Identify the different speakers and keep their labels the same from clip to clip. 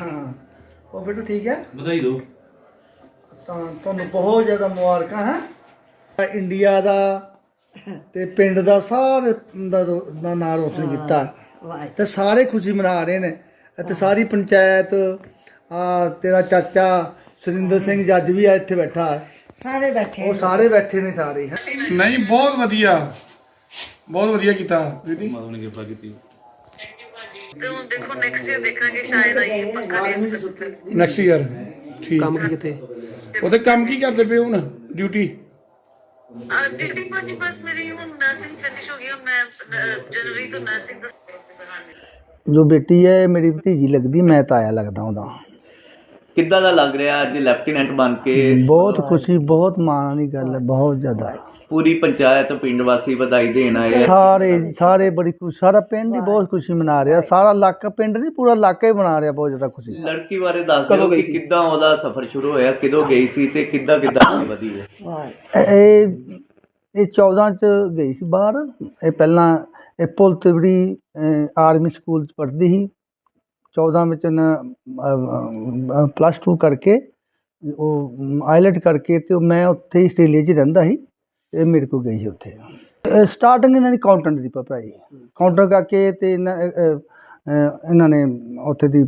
Speaker 1: ਹਾਂ। ਉਹ ਬੇਟੂ ਠੀਕ ਹੈ?
Speaker 2: ਵਧਾਈ ਦਿਓ।
Speaker 1: ਤਾਂ ਤੁਹਾਨੂੰ ਬਹੁਤ ਜ਼ਿਆਦਾ ਮੁਬਾਰਕਾਂ ਹੈ। ਇੰਡੀਆ ਦਾ ਤੇ ਪਿੰਡ ਦਾ ਸਾਰੇ ਦਾ ਨਾਂ ਰੋਸ਼ਨ ਕੀਤਾ। ਤੇ ਸਾਰੇ ਖੁਸ਼ੀ ਮਨਾ ਰਹੇ ਨੇ। ਅਤੇ ਸਾਰੀ ਪੰਚਾਇਤ ਆ ਤੇਰਾ ਚਾਚਾ ਸੁਰਿੰਦਰ ਸਿੰਘ ਜੱਜ ਵੀ ਆ ਇੱਥੇ ਬੈਠਾ
Speaker 3: ਸਾਰੇ ਬੈਠੇ
Speaker 1: ਉਹ ਸਾਰੇ ਬੈਠੇ ਨੇ ਸਾਰੇ।
Speaker 4: ਨਹੀਂ ਬਹੁਤ ਵਧੀਆ। ਬਹੁਤ ਵਧੀਆ ਕੀਤਾ ਦੀਦੀ।
Speaker 2: ਮਾਤਾ ਨੇ ਕਿਰਪਾ ਕੀਤੀ।
Speaker 5: ਤੇ ਹੁਣ ਦੇਖੋ ਨੈਕਸਟ ਈਅਰ ਦੇਖਾਂਗੇ ਸ਼ਾਇਦ ਆਈਏ ਪੱਕਾ ਨਹੀਂ
Speaker 4: ਨੈਕਸਟ ਈਅਰ ਠੀਕ। ਕੰਮ ਕੀ ਕਿਤੇ ਉਹਦੇ ਕੰਮ ਕੀ ਕਰਦੇ ਪਏ ਹੁਣ? ਡਿਊਟੀ
Speaker 5: ਆ ਡਿਊਟੀ ਭਾਜੀ ਬਸ ਮੇਰੀ ਹੁਣ ਨਰਸਿੰਗ ਫਿਨਿਸ਼ ਹੋ ਗਈ ਹੁਣ ਮੈਂ ਅਹ, ਜਨਵਰੀ ਤੋਂ ਨਰਸਿੰਗ ਦਾ
Speaker 1: ਜੋ ਬੇਟੀ ਹੈ ਮੇਰੀ ਭਤੀਜੀ ਲੱਗਦੀ ਮੈਂ ਤਾਇਆ ਲੱਗਦਾ ਉਹਦਾ।
Speaker 6: ਕਿੱਦਾਂ ਦਾ ਲੱਗ ਰਿਹਾ ਅੱਜ ਲੈਫਟੀਨੈਂਟ ਬਣ ਕੇ?
Speaker 1: ਬਹੁਤ ਖੁਸ਼ੀ ਬਹੁਤ ਮਾਣ ਵਾਲੀ ਗੱਲ ਹੈ ਬਹੁਤ ਜ਼ਿਆਦਾ।
Speaker 6: ਪੂਰੀ ਪੰਚਾਇਤ ਪਿੰਡ ਵਾਸੀ ਵਧਾਈ ਦੇਣ ਆਏ ਆ।
Speaker 1: ਸਾਰੇ ਸਾਰੇ ਬੜੀ ਖੁਸ਼ੀ ਸਾਰਾ ਪਿੰਡ ਹੀ ਬਹੁਤ ਖੁਸ਼ੀ ਮਨਾ ਰਿਹਾ। ਸਾਰਾ ਇਲਾਕਾ ਪਿੰਡ ਨਹੀਂ ਪੂਰਾ ਇਲਾਕਾ ਹੀ ਮਨਾ ਰਿਹਾ ਬਹੁਤ ਜ਼ਿਆਦਾ ਖੁਸ਼ੀ।
Speaker 6: ਲੜਕੀ ਬਾਰੇ ਦੱਸ ਦਿਓ ਕਿ ਕਿੱਦਾਂ ਉਹਦਾ ਸਫ਼ਰ ਸ਼ੁਰੂ ਹੋਇਆ ਕਿਦੋਂ ਗਈ ਸੀ ਤੇ ਕਿੱਦਾਂ ਕਿੱਦਾਂ ਅੱਗੇ ਵਧੀ ਹੈ?
Speaker 1: ਇਹ- ਇਹ ਇਹ 14 ਚ ਗਈ ਸੀ ਬਾਹਰ। ਇਹ ਪਹਿਲਾਂ ਇਹ ਪੁਲ ਤਿਵੜੀ ਆਰਮੀ ਸਕੂਲ ਚ ਪੜ੍ਹਦੀ ਸੀ। 14 ਵਿੱਚ ਨਾ ਪਲੱਸ 2 ਕਰਕੇ ਉਹ ਆਇਲਟ ਕਰਕੇ ਤੇ ਉਹ ਮੈਂ ਉੱਥੇ ਹੀ ਆਸਟ੍ਰੇਲੀਆ 'ਚ ਹੀ ਰਹਿੰਦਾ ਸੀ। ਇਹ ਮੇਰੇ ਕੋਲ ਗਈ ਸੀ ਉੱਥੇ। ਸਟਾਰਟਿੰਗ ਇਹਨਾਂ ਦੀ ਅਕਾਊਂਟੈਂਟ ਦੀ ਪੜ੍ਹਾਈ ਕਾਊਂਟਰ ਕਰਕੇ ਤੇ ਇਹਨਾਂ ਇਹਨਾਂ ਨੇ ਉੱਥੇ ਦੀ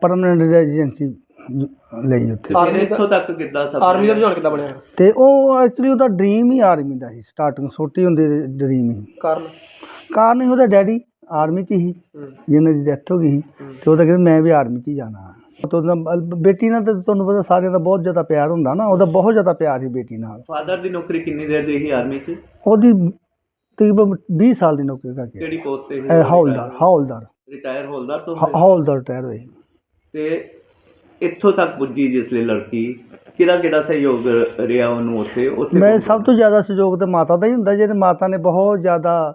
Speaker 1: ਪਰਮਨੈਂਟ ਰੈਜ਼ੀਡੈਂਸੀ ਲਈ ਉੱਥੇ।
Speaker 6: ਇੱਥੋਂ ਤੱਕ ਕਿੱਦਾਂ ਸਫ਼ਰ ਆਰਮੀ ਦਾ ਰੁਝਾਨ ਕਿੱਦਾਂ ਬਣਿਆ?
Speaker 1: ਤੇ ਉਹ ਐਕਚੁਅਲੀ ਉਹਦਾ ਡ੍ਰੀਮ ਹੀ ਆਰਮੀ ਦਾ ਸੀ ਸਟਾਰਟਿੰਗ ਛੋਟੀ ਹੁੰਦੀ ਡ੍ਰੀਮ ਹੀ।
Speaker 4: ਕਾਰਨ?
Speaker 1: ਕਾਰਨ ਹੀ ਉਹਦਾ ਡੈਡੀ ਆਰਮੀ 'ਚ ਹੀ ਜਿਹਨਾਂ ਦੀ ਡੈਥ ਹੋ ਗਈ ਸੀ। ਤੇ ਉਹਦਾ ਕਹਿੰਦਾ ਮੈਂ ਵੀ ਆਰਮੀ 'ਚ ਹੀ ਜਾਣਾ। ਤੇ ਬੇਟੀ ਨਾਲ ਤਾਂ ਤੁਹਾਨੂੰ ਪਤਾ ਸਾਰਿਆਂ ਦਾ ਬਹੁਤ ਜ਼ਿਆਦਾ ਪਿਆਰ ਹੁੰਦਾ ਨਾ ਉਹਦਾ ਬਹੁਤ ਜ਼ਿਆਦਾ ਪਿਆਰ ਸੀ ਬੇਟੀ ਨਾਲ।
Speaker 6: ਫਾਦਰ ਦੀ ਨੌਕਰੀ ਕਿੰਨੀ ਦੇਰ ਦੀ ਸੀ ਆਰਮੀ 'ਚ?
Speaker 1: ਉਹਦੀ ਤਕਰੀਬਨ 20 ਸਾਲ ਦੀ ਨੌਕਰੀ ਕਰਕੇ।
Speaker 6: ਕਿਹੜੀ ਪੋਸਟ ਤੇ
Speaker 1: ਇਹ ਹੌਲਦਾਰ ਹੌਲਦਾਰ।
Speaker 6: ਰਿਟਾਇਰ ਹੌਲਦਾਰ ਤੋਂ
Speaker 1: ਹੌਲਦਾਰ ਰਿਟਾਇਰ ਹੋਏ
Speaker 6: ਤੇ ਇੱਥੋਂ ਤੱਕ ਪੁੱਜੀ ਜਿਸ ਲਈ ਲੜਕੀ? ਕਿਹਦਾ ਕਿਹਦਾ ਸਹਿਯੋਗ ਰਿਹਾ ਉਹਨੂੰ ਉੱਥੇ? ਉੱਥੇ
Speaker 1: ਮੈਂ ਸਭ ਤੋਂ ਜ਼ਿਆਦਾ ਸਹਿਯੋਗ ਤਾਂ ਮਾਤਾ ਦਾ ਹੀ ਹੁੰਦਾ ਜਿਹਦੇ ਮਾਤਾ ਨੇ ਬਹੁਤ ਜ਼ਿਆਦਾ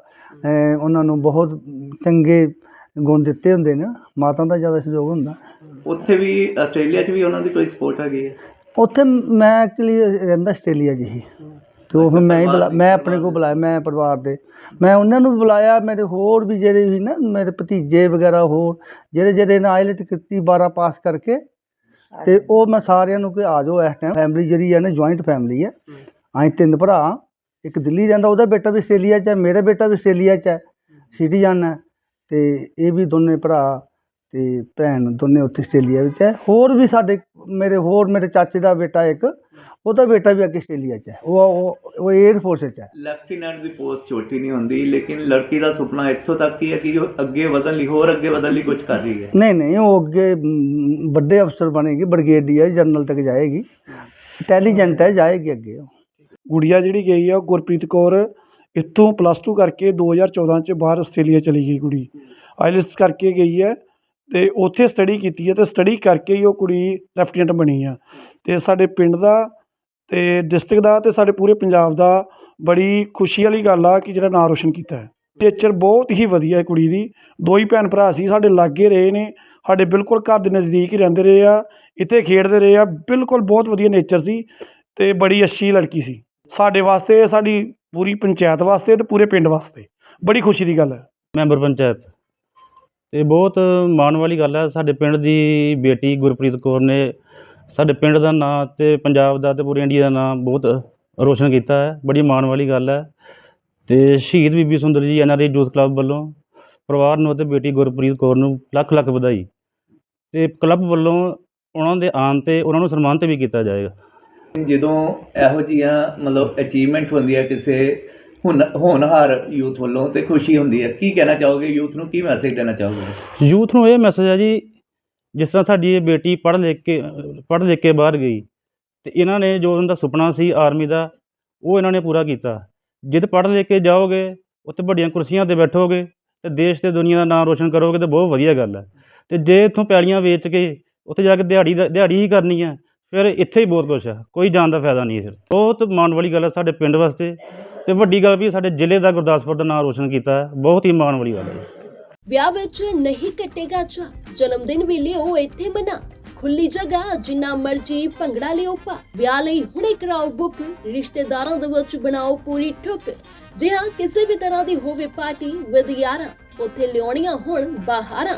Speaker 1: ਉਹਨਾਂ ਨੂੰ ਬਹੁਤ ਚੰਗੇ ਗੁਣ ਦਿੱਤੇ ਹੁੰਦੇ ਨੇ ਮਾਤਾ ਦਾ ਜ਼ਿਆਦਾ ਸਹਿਯੋਗ ਹੁੰਦਾ।
Speaker 6: ਉੱਥੇ ਵੀ ਆਸਟ੍ਰੇਲੀਆ 'ਚ ਵੀ ਉਹਨਾਂ ਦੀ ਕੋਈ ਸਪੋਰਟ ਹੈਗੀ ਹੈ?
Speaker 1: ਉੱਥੇ ਮੈਂ ਐਕਚੁਅਲੀ ਰਹਿੰਦਾ ਆਸਟ੍ਰੇਲੀਆ 'ਚ ਹੀ। ਤੇ ਉਹ ਫਿਰ ਮੈਂ ਹੀ ਬੁਲਾ ਮੈਂ ਆਪਣੇ ਕੋਲ ਬੁਲਾਇਆ ਮੈਂ ਪਰਿਵਾਰ ਦੇ। ਮੈਂ ਉਹਨਾਂ ਨੂੰ ਵੀ ਬੁਲਾਇਆ ਮੇਰੇ ਹੋਰ ਵੀ ਜਿਹੜੇ ਵੀ ਨਾ ਮੇਰੇ ਭਤੀਜੇ ਵਗੈਰਾ ਹੋਰ ਜਿਹੜੇ ਜਿਹੜੇ ਨੇ ਆਇਲਟ ਕੀਤੀ 12 ਪਾਸ ਕਰਕੇ ਤੇ ਉਹ ਮੈਂ ਸਾਰਿਆਂ ਨੂੰ ਕਿ ਆ ਜਾਓ ਇਸ ਟਾਈਮ ਫੈਮਿਲੀ ਜਿਹੜੀ ਹੈ ਨਾ ਜੁਆਇੰਟ ਫੈਮਿਲੀ ਹੈ। ਅਸੀਂ ਤਿੰਨ ਭਰਾ ਇੱਕ ਦਿੱਲੀ ਰਹਿੰਦਾ ਉਹਦਾ ਬੇਟਾ ਵੀ ਆਸਟ੍ਰੇਲੀਆ 'ਚ ਹੈ ਮੇਰਾ ਬੇਟਾ ਵੀ ਆਸਟ੍ਰੇਲੀਆ 'ਚ ਹੈ ਸਿਟੀਜ਼ਨ ਹੈ। ਤੇ ਇਹ ਵੀ ਦੋਨੇ ਭਰਾ ਤੇ ਭੈਣ ਦੋਨੇ ਉੱਥੇ ਆਸਟ੍ਰੇਲੀਆ ਵਿੱਚ ਹੈ। ਹੋਰ ਵੀ ਸਾਡੇ ਮੇਰੇ ਹੋਰ ਮੇਰੇ ਚਾਚੇ ਦਾ ਬੇਟਾ ਇੱਕ ਉਹਦਾ ਬੇਟਾ ਵੀ ਅੱਗੇ ਆਸਟ੍ਰੇਲੀਆ 'ਚ ਹੈ। ਉਹ ਉਹ ਉਹ 에ਅਰ ਫੋਰਸ 'ਚ ਹੈ।
Speaker 6: ਲੈਫਟੀਨੈਂਟ ਦੀ ਪੋਸਟ ਛੋਟੀ ਨਹੀਂ ਹੁੰਦੀ ਲੇਕਿਨ ਲੜਕੀ ਦਾ ਸੁਪਨਾ ਇੱਥੋਂ ਤੱਕ ਹੀ ਹੈ ਕਿ ਉਹ ਅੱਗੇ ਵਧਣ ਲਈ ਹੋਰ ਅੱਗੇ ਵਧਣ ਲਈ ਕੁਝ ਕਰ ਰਹੀ ਹੈ।
Speaker 1: ਨਹੀਂ ਨਹੀਂ ਉਹ ਅੱਗੇ ਮ, ਵੱਡੇ ਅਫਸਰ ਬਣੇਗੀ ਬ੍ਰਿਗੇਡੀਅਰ ਜਨਰਲ ਤੱਕ ਜਾਏਗੀ। ਇੰਟੈਲੀਜੈਂਟ ਹੈ ਜਾਏਗੀ ਅੱਗੇ ਉਹ।
Speaker 4: ਗੁੜੀਆ ਜਿਹੜੀ ਗਈ ਆ ਉਹ ਗੁਰਪ੍ਰੀਤ ਕੌਰ ਇੱਥੋਂ ਪਲੱਸ 2 ਕਰਕੇ 2014 ਚ ਬਾਹਰ ਆਸਟ੍ਰੇਲੀਆ ਚਲੀ ਗਈ ਕੁੜੀ। ਆਈਲੈਟਸ ਕਰਕੇ ਗਈ ਹੈ ਤੇ ਉੱਥੇ ਸਟੱਡੀ ਕੀਤੀ ਹੈ ਤੇ ਸਟੱਡੀ ਕਰਕੇ ਹੀ ਉਹ ਕੁੜੀ ਲੈਫਟੀਨੈਂਟ ਬਣੀ ਆ। ਤੇ ਸਾਡੇ ਪਿੰਡ ਦਾ ਤੇ ਡਿਸਟ੍ਰਿਕਟ ਦਾ ਤੇ ਸਾਡੇ ਪੂਰੇ ਪੰਜਾਬ ਦਾ ਬੜੀ ਖੁਸ਼ੀ ਵਾਲੀ ਗੱਲ ਆ ਕਿ ਜਿਹੜਾ ਨਾਂ ਰੋਸ਼ਨ ਕੀਤਾ ਹੈ। ਨੇਚਰ ਬਹੁਤ ਹੀ ਵਧੀਆ ਹੈ ਕੁੜੀ ਦੀ। ਦੋ ਹੀ ਭੈਣ ਭਰਾ ਸੀ, ਸਾਡੇ ਲਾਗੇ ਰਹੇ ਨੇ, ਸਾਡੇ ਬਿਲਕੁਲ ਘਰ ਦੇ ਨਜ਼ਦੀਕ ਹੀ ਰਹਿੰਦੇ ਰਹੇ ਆ, ਇੱਥੇ ਖੇਡਦੇ ਰਹੇ ਆ, ਬਿਲਕੁਲ ਬਹੁਤ ਵਧੀਆ ਨੇਚਰ ਸੀ ਤੇ ਬੜੀ ਅੱਛੀ ਲੜਕੀ ਸੀ। ਸਾਡੇ ਵਾਸਤੇ ਸਾਡੀ ਪੂਰੀ ਪੰਚਾਇਤ ਵਾਸਤੇ ਤੇ ਪੂਰੇ ਪਿੰਡ ਵਾਸਤੇ। ਬੜੀ ਖੁਸ਼ੀ ਦੀ ਗੱਲ ਹੈ।
Speaker 2: ਮੈਂਬਰ ਪੰਚਾਇਤ। ਤੇ ਬਹੁਤ ਮਾਣ ਵਾਲੀ ਗੱਲ ਹੈ, ਸਾਡੇ ਪਿੰਡ ਦੀ ਬੇਟੀ ਗੁਰਪ੍ਰੀਤ ਕੌਰ ਨੇ ਸਾਡੇ ਪਿੰਡ ਦਾ ਨਾਂ ਤੇ ਪੰਜਾਬ ਦਾ ਤੇ ਪੂਰੇ ਇੰਡੀਆ ਦਾ ਨਾਂ ਬਹੁਤ ਰੋਸ਼ਨ ਕੀਤਾ ਹੈ। ਬੜੀ ਮਾਣ ਵਾਲੀ ਗੱਲ ਹੈ। ਤੇ ਸ਼ਹੀਦ ਬੀਬੀ ਸੁੰਦਰ ਜੀ ਐਨਆਰਆਈ ਯੂਥ ਕਲੱਬ ਵੱਲੋਂ ਪਰਿਵਾਰ ਨੂੰ ਅਤੇ ਬੇਟੀ ਗੁਰਪ੍ਰੀਤ ਕੌਰ ਨੂੰ ਲੱਖ ਲੱਖ ਵਧਾਈ। ਤੇ ਕਲੱਬ ਵੱਲੋਂ ਉਹਨਾਂ ਦੇ ਆਉਣ ਤੇ ਉਹਨਾਂ ਨੂੰ ਸਨਮਾਨਿਤ ਵੀ ਕੀਤਾ ਜਾਏਗਾ।
Speaker 6: ਜਦੋਂ ਇਹੋ ਜਿਹੀਆਂ ਮਤਲਬ ਅਚੀਵਮੈਂਟ ਹੁੰਦੀ ਹੈ ਕਿਸੇ ਹੁਣ, ਹੋਣਹਾਰ ਯੂਥ ਵੱਲੋਂ ਤੇ ਖੁਸ਼ੀ ਹੁੰਦੀ ਹੈ, ਕੀ ਕਹਿਣਾ ਚਾਹੋਗੇ? ਯੂਥ ਨੂੰ ਕੀ ਮੈਸੇਜ ਦੇਣਾ ਚਾਹੋਗੇ?
Speaker 2: ਯੂਥ ਨੂੰ ਇਹ ਮੈਸੇਜ ਹੈ ਜੀ, ਜਿਸ ਤਰ੍ਹਾਂ ਸਾਡੀ ਇਹ ਬੇਟੀ ਪੜ੍ਹ ਲਿਖ ਕੇ, ਪੜ੍ਹ ਲਿਖ ਕੇ ਬਾਹਰ ਗਈ, ਤੇ ਇਹਨਾਂ ਨੇ ਜੋ ਉਹਨਾਂ ਦਾ ਸੁਪਨਾ ਸੀ ਆਰਮੀ ਦਾ, ਉਹ ਇਹਨਾਂ ਨੇ ਪੂਰਾ ਕੀਤਾ। ਜਿੱਦ ਪੜ੍ਹ ਲਿਖ ਕੇ ਜਾਓਗੇ, ਉੱਥੇ ਵੱਡੀਆਂ ਕੁਰਸੀਆਂ ਤੇ ਬੈਠੋਗੇ, ਤੇ ਦੇਸ਼ ਤੇ ਦੁਨੀਆ ਦਾ ਨਾਮ ਰੋਸ਼ਨ ਕਰੋਗੇ, ਤੇ ਬਹੁਤ ਵਧੀਆ ਗੱਲ ਹੈ। ਤੇ ਜੇ ਇੱਥੋਂ ਪੈਲੀਆਂ ਵੇਚ ਕੇ, ਉੱਥੇ ਜਾ ਕੇ ਦਿਹਾੜੀ ਦਾ, ਦਿਹਾੜੀ ਹੀ ਕਰਨੀ ਹੈ ਫਿਰ ਇੱਥੇ ਹੀ ਬਹੁਤ ਕੁਛ ਹੈ ਕੋਈ ਜਾਣ ਦਾ ਫਾਇਦਾ ਨਹੀਂ ਹੈ ਫਿਰ। ਬਹੁਤ ਮਾਣ ਵਾਲੀ ਗੱਲ ਹੈ ਸਾਡੇ ਪਿੰਡ ਵਾਸਤੇ ਤੇ ਵੱਡੀ ਗੱਲ ਵੀ ਸਾਡੇ ਜ਼ਿਲ੍ਹੇ ਦਾ ਗੁਰਦਾਸਪੁਰ ਦਾ ਨਾਮ ਰੋਸ਼ਨ ਕੀਤਾ ਹੈ ਬਹੁਤ ਹੀ ਮਾਣ ਵਾਲੀ ਗੱਲ ਹੈ
Speaker 7: ਵਿਆਹ ਵਿੱਚ ਨਹੀਂ ਕੱਟੇਗਾ ਚਾ ਜਨਮ ਦਿਨ ਵੀ ਲਿਓ ਇੱਥੇ ਮਨਾ। ਖੁੱਲੀ ਜਗ੍ਹਾ, ਜਿੰਨਾ ਮਰਜ਼ੀ ਭੰਗੜਾ ਲਿਓ ਪਾ ਵਿਆਹ ਲਈ ਹੁਣੇ ਕਰਾਓ ਬੁੱਕ, ਰਿਸ਼ਤੇਦਾਰਾਂ ਦੇ ਵਿੱਚ ਬਣਾਓ ਪੂਰੀ ਠੁੱਕ। ਜੇ ਹਾਂ ਕਿਸੇ ਵੀ ਤਰ੍ਹਾਂ ਦੀ ਹੋਵੇ ਪਾਰਟੀ ਵਿਦ ਯਾਰਾਂ ਉੱਥੇ ਲਿਆਉਣੀਆਂ ਹੁਣ ਬਾਹਰਾਂ